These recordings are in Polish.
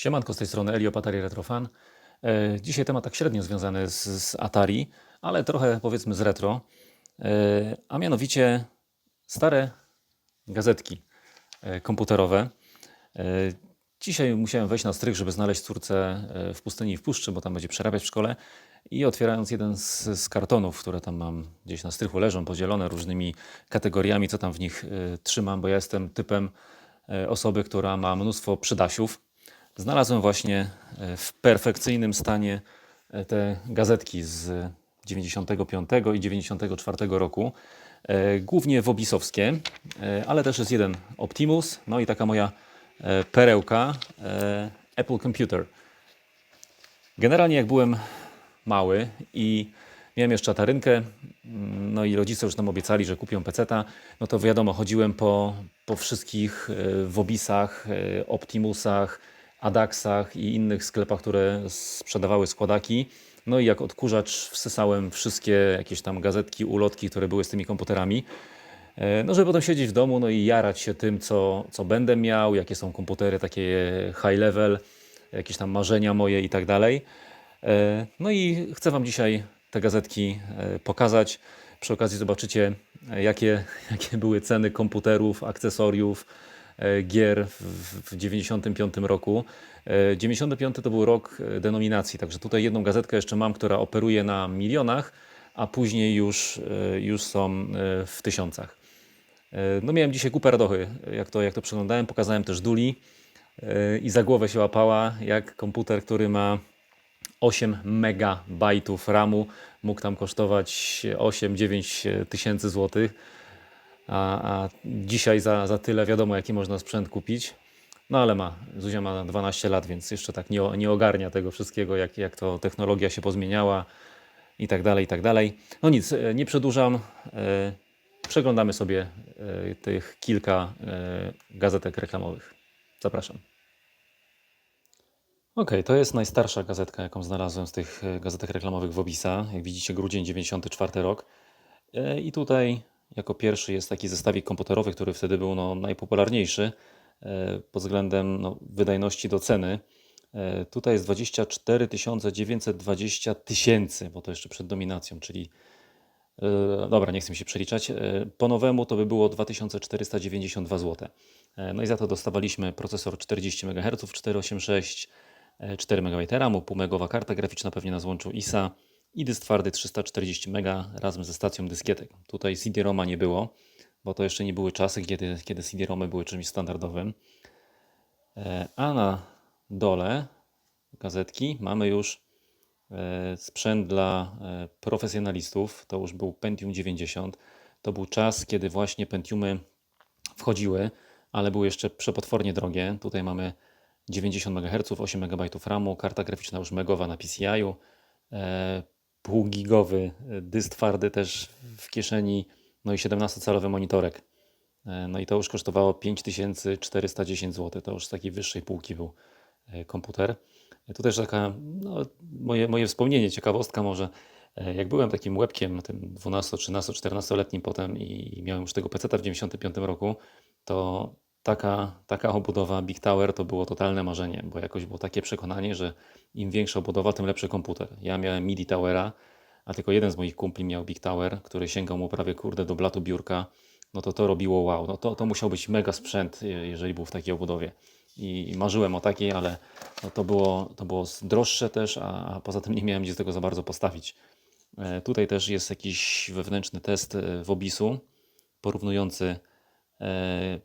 Siemanko, z tej strony Elio Atari Retrofan. E, Dzisiaj temat tak średnio związany z, z Atari, ale trochę powiedzmy z retro, E, a mianowicie stare gazetki e, komputerowe. Dzisiaj musiałem wejść na strych, żeby znaleźć córce w pustyni i w puszczy, bo tam będzie przerabiać w szkole. I otwierając jeden z, z kartonów, które tam mam gdzieś na strychu leżą, podzielone różnymi kategoriami, co tam w nich trzymam, bo ja jestem typem osoby, która ma mnóstwo przydasiów. Znalazłem właśnie e, w perfekcyjnym stanie e, te gazetki z 95 i 94 roku, e, głównie wobisowskie, ale też jest jeden Optimus, no i taka moja perełka Apple Computer. Generalnie jak byłem mały i miałem jeszcze atarynkę, mm, no i rodzice już nam obiecali, że kupią peceta, no to wiadomo, chodziłem po, po wszystkich Wobisach, Optimusach, Adaxach i innych sklepach, które sprzedawały składaki. No i jak odkurzacz wsysałem wszystkie jakieś tam gazetki, ulotki, które były z tymi komputerami. E, No, żeby potem siedzieć w domu no i jarać się tym, co, co będę miał, jakie są komputery takie high level, jakieś tam marzenia moje i tak dalej. E, No i chcę Wam dzisiaj te gazetki e, pokazać. Przy okazji zobaczycie, jakie, jakie były ceny komputerów, akcesoriów, gier w, w 95 roku. E, 95 to był rok e, denominacji, także tutaj jedną gazetkę jeszcze mam, która operuje na milionach, a później już, e, już są e, w tysiącach. E, No miałem dzisiaj kupę radochy, jak to, jak to przeglądałem. Pokazałem też Duli e, i za głowę się łapała, jak komputer, który ma 8 megabajtów RAMu mógł tam kosztować 8-9 tysięcy złotych. A, a dzisiaj za, za tyle wiadomo, jaki można sprzęt kupić. No ale ma, Zuzia ma 12 lat, więc jeszcze tak nie, nie ogarnia tego wszystkiego, jak, jak to technologia się pozmieniała i tak dalej, i tak dalej. No nic, e, nie przedłużam. e, Przeglądamy sobie e, tych kilka gazetek reklamowych. Zapraszam. Okej, to jest najstarsza gazetka, jaką znalazłem z tych gazetek reklamowych Wobisa. Jak widzicie, grudzień 94 rok. I tutaj jako pierwszy jest taki zestawik komputerowy, który wtedy był no, najpopularniejszy e, pod względem no, wydajności do ceny. E, Tutaj jest 24 920 tysięcy, bo to jeszcze przed dominacją, czyli e, dobra, nie chcę mi się przeliczać. Po nowemu to by było 2492 zł. No i za to dostawaliśmy procesor 40 MHz, 486, e, 4 MB RAMu, pół megowa karta graficzna pewnie na złączu ISA i dysk twardy 340 MB razem ze stacją dyskietek. Tutaj CD-ROMa nie było, bo to jeszcze nie były czasy, kiedy, kiedy CD-ROMy były czymś standardowym. E, A na dole gazetki mamy już e, sprzęt dla e, profesjonalistów. To już był Pentium 90. To był czas, kiedy właśnie Pentiumy wchodziły, ale były jeszcze przepotwornie drogie. Tutaj mamy 90 MHz, 8 MB RAMu, karta graficzna już megowa na PCI-u, półgigowy dysk twardy też w kieszeni, no i 17-calowy monitorek. E, No i to już kosztowało 5410 zł. To już z takiej wyższej półki był e, komputer. E, Tu też taka no, moje, moje wspomnienie, ciekawostka może. Jak byłem takim łebkiem, tym 12, 13, 14-letnim potem i miałem już tego peceta w 95 roku, to taka, taka obudowa Big Tower to było totalne marzenie, bo jakoś było takie przekonanie, że im większa obudowa, tym lepszy komputer. Ja miałem MIDI Towera, a tylko jeden z moich kumpli miał Big Tower, który sięgał mu prawie kurde do blatu biurka, no to to robiło wow. No to, to musiał być mega sprzęt, je- jeżeli był w takiej obudowie. I marzyłem o takiej, ale no to, było, to było droższe też, a, a poza tym nie miałem gdzie tego za bardzo postawić. E, Tutaj też jest jakiś wewnętrzny test e, Wobisu porównujący e,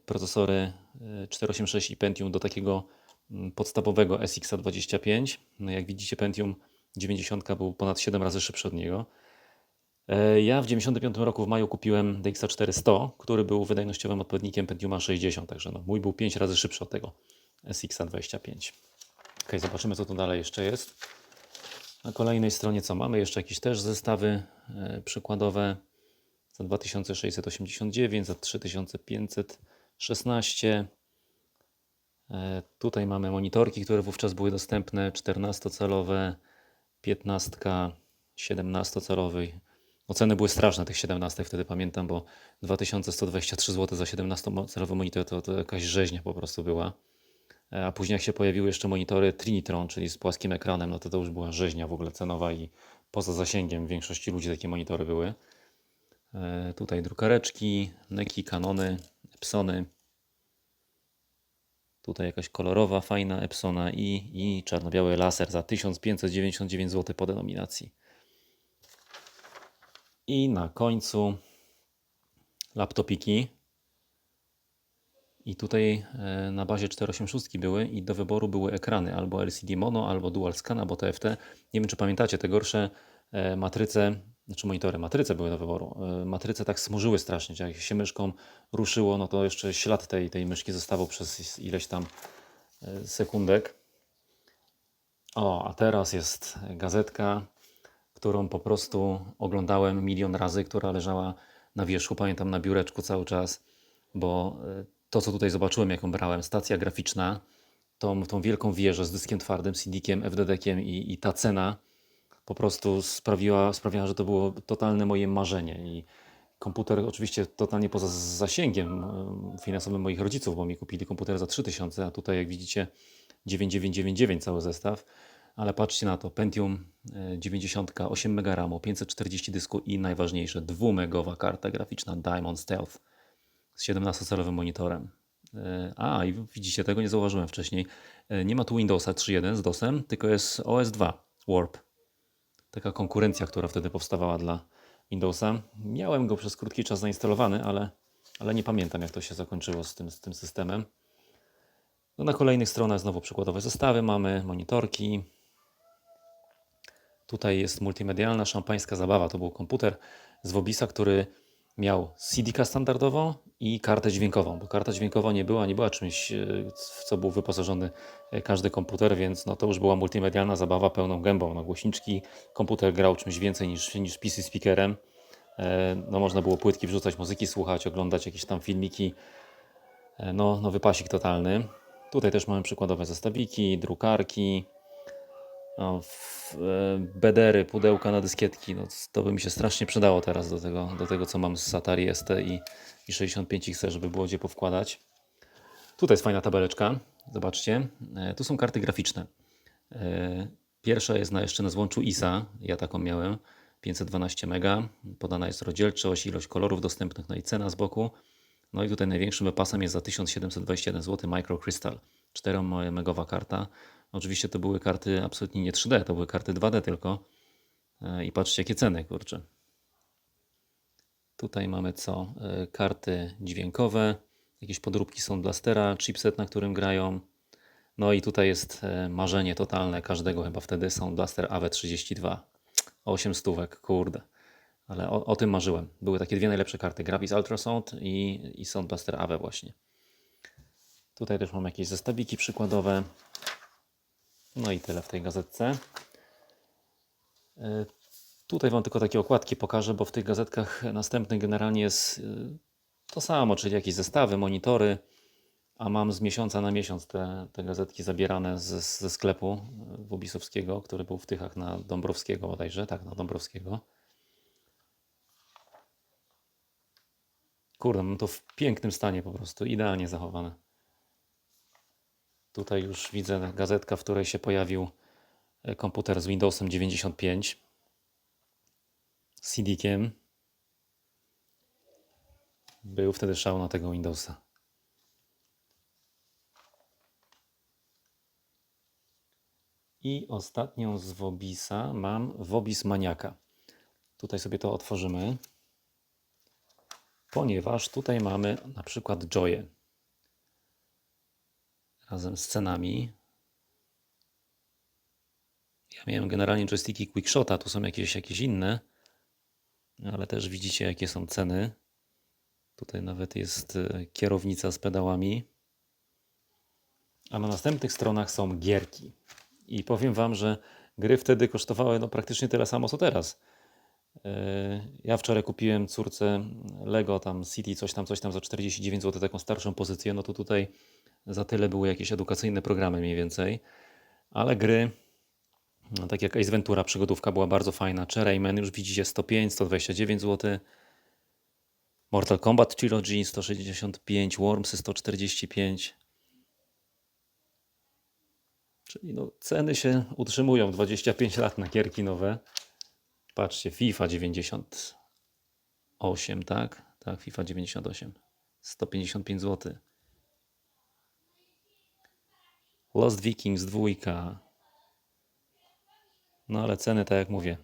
procesory e, 486 i Pentium do takiego mm, podstawowego SX25. No jak widzicie, Pentium 90 był ponad 7 razy szybszy od niego. E, Ja w 95 roku w maju kupiłem DXA 400, który był wydajnościowym odpowiednikiem Pentiuma 60, także no, mój był 5 razy szybszy od tego SX 25. Ok, zobaczymy co tu dalej jeszcze jest. Na kolejnej stronie co mamy? Jeszcze jakieś też zestawy e, przykładowe za 2689, za 3516. E, Tutaj mamy monitorki, które wówczas były dostępne, 14-calowe, 15, 17-calowy. No ceny były straszne tych 17 wtedy pamiętam, bo 2123 zł za 17-calowy monitor to, to jakaś rzeźnia po prostu była. E, A później jak się pojawiły jeszcze monitory Trinitron, czyli z płaskim ekranem, no to to już była rzeźnia w ogóle cenowa i poza zasięgiem większości ludzi takie monitory były. E, Tutaj drukareczki, Neki, Canony, Epsony. Tutaj jakaś kolorowa, fajna Epsona i, i czarno-biały laser za 1599 zł po denominacji. I na końcu laptopiki. I tutaj e, na bazie 486 były i do wyboru były ekrany albo LCD Mono, albo Dual Scan, albo TFT. Nie wiem, czy pamiętacie, te gorsze matryce, znaczy monitory, matryce były do wyboru. E, Matryce tak smurzyły strasznie, jak się myszką ruszyło, no to jeszcze ślad tej, tej myszki zostawał przez ileś tam e, sekundek. O, a teraz jest gazetka, którą po prostu oglądałem milion razy, która leżała na wierzchu, pamiętam na biureczku cały czas, bo e, to, co tutaj zobaczyłem, jaką brałem, stacja graficzna, tą, tą wielką wieżę z dyskiem twardym, CD-kiem, FDD-kiem i, i ta cena po prostu sprawiła, sprawiała, że to było totalne moje marzenie. I komputer oczywiście totalnie poza zasięgiem finansowym moich rodziców, bo mi kupili komputer za 3000, a tutaj jak widzicie 9999 cały zestaw. Ale patrzcie na to, Pentium e, 90, 8 MB RAMu, 540 dysku i najważniejsze 2 megowa karta graficzna Diamond Stealth z 17-calowym monitorem. E, A, i widzicie, tego nie zauważyłem wcześniej. E, Nie ma tu Windowsa 3.1 z DOSem, tylko jest OS 2 Warp. Taka konkurencja, która wtedy powstawała dla Windowsa. Miałem go przez krótki czas zainstalowany, ale, ale nie pamiętam, jak to się zakończyło z tym, z tym systemem. No na kolejnych stronach znowu przykładowe zestawy mamy, monitorki. Tutaj jest multimedialna szampańska zabawa. To był komputer z Wobisa, który miał CD-ka standardową i kartę dźwiękową, bo karta dźwiękowa nie była, nie była czymś, e, w co był wyposażony e, każdy komputer, więc no to już była multimedialna zabawa pełną gębą. No głośniczki, komputer grał czymś więcej niż, niż PC speakerem. E, No można było płytki wrzucać, muzyki słuchać, oglądać jakieś tam filmiki. No, no wypasik totalny. Tutaj też mamy przykładowe zestawiki, drukarki, w, e, bedery, pudełka na dyskietki. No, to by mi się strasznie przydało teraz do tego, do tego co mam z Atari ST i, i 65XC, żeby było gdzie powkładać. Tutaj jest fajna tabeleczka. Zobaczcie. E, Tu są karty graficzne. E, Pierwsza jest na, jeszcze na złączu ISA. Ja taką miałem. 512 MB. Podana jest rozdzielczość, ilość kolorów dostępnych, no i cena z boku. No i tutaj największym wypasem jest za 1721 zł Micro Crystal. 4 megowa karta. Oczywiście to były karty absolutnie nie 3D, to były karty 2D tylko. E, I patrzcie jakie ceny, kurczę. Tutaj mamy co? E, Karty dźwiękowe, jakieś podróbki są blastera, chipset, na którym grają. No i tutaj jest e, marzenie totalne każdego chyba wtedy Sound Blaster AW32. 8 stówek, kurde. Ale o, o tym marzyłem. Były takie dwie najlepsze karty, Gravis Ultrasound i, i Sound Blaster AW właśnie. Tutaj też mam jakieś zestawiki przykładowe. No i tyle w tej gazetce. E, Tutaj Wam tylko takie okładki pokażę, bo w tych gazetkach następnych generalnie jest y, to samo, czyli jakieś zestawy, monitory, a mam z miesiąca na miesiąc te, te gazetki zabierane ze, ze sklepu y, Wobisowskiego, który był w Tychach na Dąbrowskiego bodajże, tak, na Dąbrowskiego. Kurde, mam to w pięknym stanie po prostu, idealnie zachowane. Tutaj już widzę gazetka, w której się pojawił e, komputer z Windowsem 95 z CD-kiem. Był wtedy szał na tego Windowsa. I ostatnią z Wobisa mam Wobis Maniaka. Tutaj sobie to otworzymy, ponieważ tutaj mamy na przykład Joye razem z cenami. Ja miałem generalnie joysticki Quickshota, tu są jakieś, jakieś inne, ale też widzicie jakie są ceny. Tutaj nawet jest e, kierownica z pedałami. A na następnych stronach są gierki. I powiem Wam, że gry wtedy kosztowały no, praktycznie tyle samo co teraz. E, Ja wczoraj kupiłem córce Lego tam City coś tam, coś tam za 49 zł, taką starszą pozycję. No to tutaj za tyle były jakieś edukacyjne programy mniej więcej. Ale gry, no, tak jak Ace Ventura, przygodówka była bardzo fajna. Czy Rayman już widzicie 105, 129 zł. Mortal Kombat Trilogy 165, Wormsy 145. Czyli no, ceny się utrzymują 25 lat na gierki nowe. Patrzcie, FIFA 98, tak? Tak, FIFA 98. 155 zł. Lost Vikings dwójka. No ale ceny, tak jak mówię,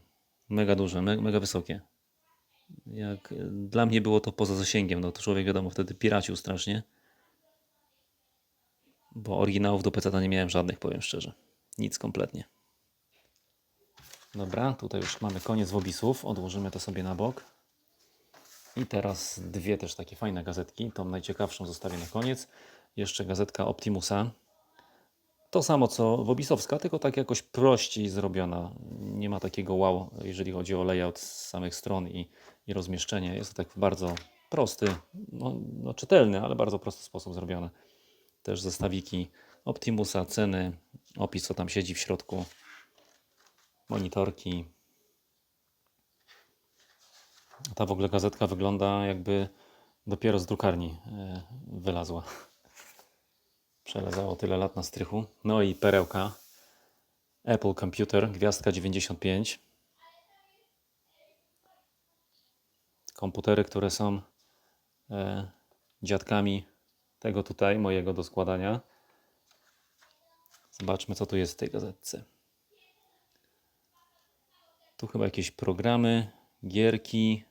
mega duże, me, mega wysokie. Jak dla mnie było to poza zasięgiem, no to człowiek wiadomo wtedy piracił strasznie. Bo oryginałów do PC nie miałem żadnych, powiem szczerze. Nic kompletnie. Dobra, tutaj już mamy koniec wobisów. Odłożymy to sobie na bok. I teraz dwie też takie fajne gazetki. Tą najciekawszą zostawię na koniec. Jeszcze gazetka Optimusa. To samo co Wobisowska, tylko tak jakoś prościej zrobiona. Nie ma takiego wow, jeżeli chodzi o layout z samych stron i, i rozmieszczenie. Jest to tak bardzo prosty, no, no czytelny, ale bardzo prosty sposób zrobione. Też zestawiki Optimusa, ceny, opis co tam siedzi w środku, monitorki. Ta w ogóle gazetka wygląda jakby dopiero z drukarni e, wylazła. Przeleżało tyle lat na strychu. No i perełka. Apple Computer, gwiazdka 95. Komputery, które są e, dziadkami tego tutaj, mojego do składania. Zobaczmy, co tu jest w tej gazetce. Tu chyba jakieś programy, gierki.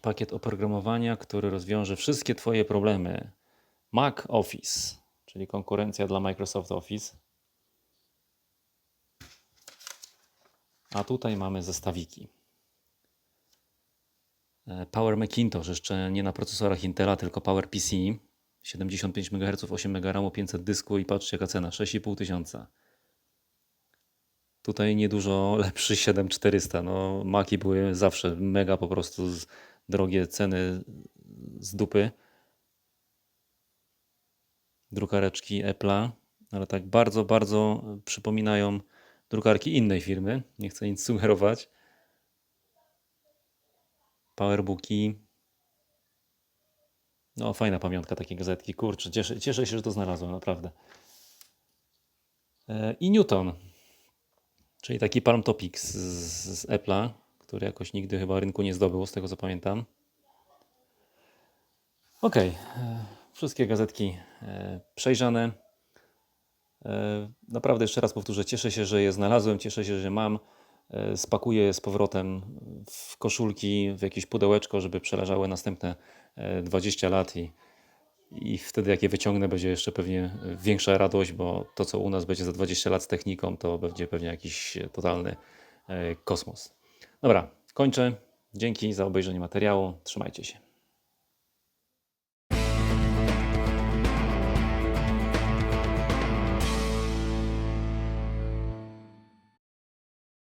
Pakiet oprogramowania, który rozwiąże wszystkie Twoje problemy. Mac Office, czyli konkurencja dla Microsoft Office. A tutaj mamy zestawiki. E, Power Macintosh, jeszcze nie na procesorach Intela, tylko Power PC. 75 MHz, 8 MB RAM, 500 dysku i patrzcie jaka cena, 6,5 tysiąca. Tutaj niedużo lepszy 7400. No, Maki były zawsze mega po prostu z, drogie ceny z dupy. Drukareczki Apple'a, ale tak bardzo, bardzo przypominają drukarki innej firmy. Nie chcę nic sugerować. Powerbooki. No, fajna pamiątka takiej gazetki. Kurczę, cieszę, cieszę się, że to znalazłem, naprawdę. E, I Newton, czyli taki Palm Topic z, z Apple'a, który jakoś nigdy chyba rynku nie zdobył, z tego co pamiętam. Ok, wszystkie gazetki e, przejrzane. E, Naprawdę jeszcze raz powtórzę, cieszę się, że je znalazłem, cieszę się, że mam. E, Spakuję je z powrotem w koszulki, w jakieś pudełeczko, żeby przeleżały następne e, 20 lat i, i wtedy jak je wyciągnę będzie jeszcze pewnie większa radość, bo to co u nas będzie za 20 lat z techniką to będzie pewnie jakiś totalny e, kosmos. Dobra, kończę. Dzięki za obejrzenie materiału. Trzymajcie się.